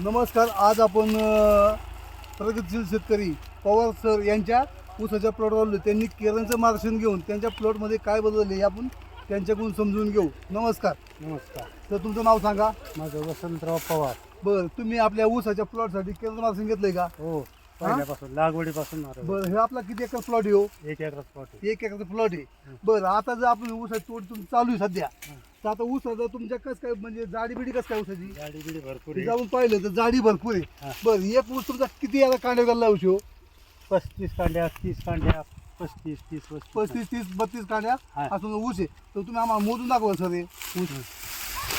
नमस्कार आज आपण प्रगतशील शेतकरी पवार सर यांच्या ऊसाच्या प्लॉटवर आलो त्यांनी केरळचं मार्गदर्शन घेऊन त्यांच्या प्लॉटमध्ये काय बदलले हे आपण त्यांच्याकडून समजून घेऊ. नमस्कार. नमस्कार. तर तुमचं नाव सांगा. माझं वसंतराव पवार. बरं तुम्ही आपल्या ऊसाच्या प्लॉटसाठी केरळचं मार्गदर्शन घेतलंय का? हो पहिल्यापासून लागवडीपासून. बरं हे आपला किती एकर प्लॉट आहे हो? एक एकरात प्लॉट. एक एकरचा प्लॉट आहे. बरं आता जर आपण ऊसाची तोड तुमची चालू आहे सध्या. तर आता ऊसाचं तुमच्या कसं काय म्हणजे जाडी बिडी कसं काय ऊसाची? गाडी बिडी भरपूर आहे. जाऊन पाहिलं तर जाडी भरपूर आहे. हा. बरं एक ऊस तुमचा किती याला कांड्या घालला ऊस हो पस्तीस कांड्या तीस कांड्या पस्तीस तीस पस्तीस. पस्तीस तीस बत्तीस कांड्या? हा. असून ऊस आहे. तर तुम्ही आम्हाला मोजून दाखवा सर हे. ऊस.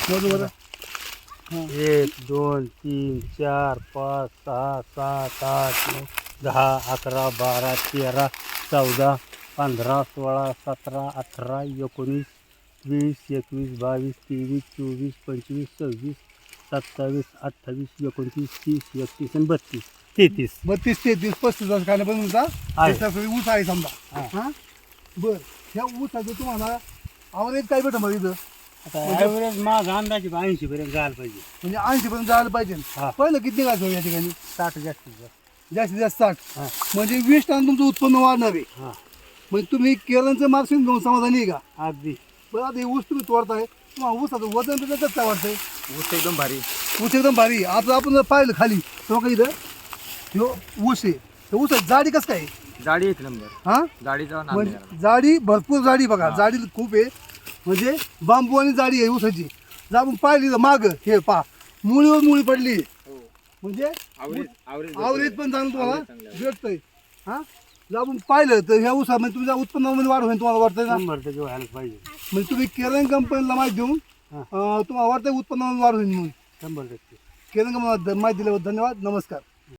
मोजू बरं. एक दोन तीन चार पाच सहा सात आठ नऊ दहा अकरा बारा तेरा चौदा पंधरा सोळा सतरा अठरा एकोणीस वीस एकवीस बावीस तेवीस चोवीस पंचवीस सव्वीस सत्तावीस अठ्ठावीस एकोणतीस तीस एकतीस आणि बत्तीस. तेहतीस. बत्तीस तेहतीस पस्तीस वर्ष कांड्या पण तुमचा आहे. ऊस आहे समजा. हा. बरं. ह्या ऊसाचं तुम्हाला आवरेज काय भेटं मग इथं? आता ॲव्हरेज माझा अंदाजे ऐंशी पर्यंत जायला पाहिजे. म्हणजे ऐंशी पर्यंत जायला पाहिजे. हा. पहिलं किती निघायचं या ठिकाणी? साठ जास्तीत जास्त. जास्तीत जास्त साठ. हा. म्हणजे वीस टन तुमचं उत्पन्न वाढणार आहे. हां. म्हणजे तुम्ही केरळचं मार्गदर्शन घेऊन समाधानी आहे का? अगदी. बरं आता हे ऊस तुम्ही तोडताय तुम्हाला ऊसाचं वजन त्याचं कसं काय वाटतंय? ऊस एकदम भारी. ऊस एकदम भारी. आता आपण जर पाहिलं खाली तेव्हा का इथं ह्यो ऊस आहे. तर ऊस आहे जाडी कसं काय आहे? जाडी एक नंबर. हा? जाडीचा नाद म्हणजे नाही जाडी भरपूर जाडी बघा. जाडी खूप आहे. म्हणजे बांबू आणि जाडी आहे ऊसाची. जर आपण पाहिली तर माग हे पा मुळीवर मुळी पडली. म्हणजे आवरेज आवरेज आवरेज पण चांगलं तुम्हाला आवरेज चांगलं आहे. भेटतंय. हा? आपण पाहिलं तर ह्या ऊसामध्ये तुमच्या उत्पन्नामध्ये वाढ होईल तुम्हाला वाटतंय ना शंभर टक्के पाहिजे. म्हणजे तुम्ही केरळ कंपनीला माहिती देऊन हा. अं, तुम्हाला वाटतंय उत्पन्नामध्ये वाढ होईल म्हणून. शंभर टक्के. केरळ कंपनीला माहिती दिल्याबद्दल धन्यवाद नमस्कार.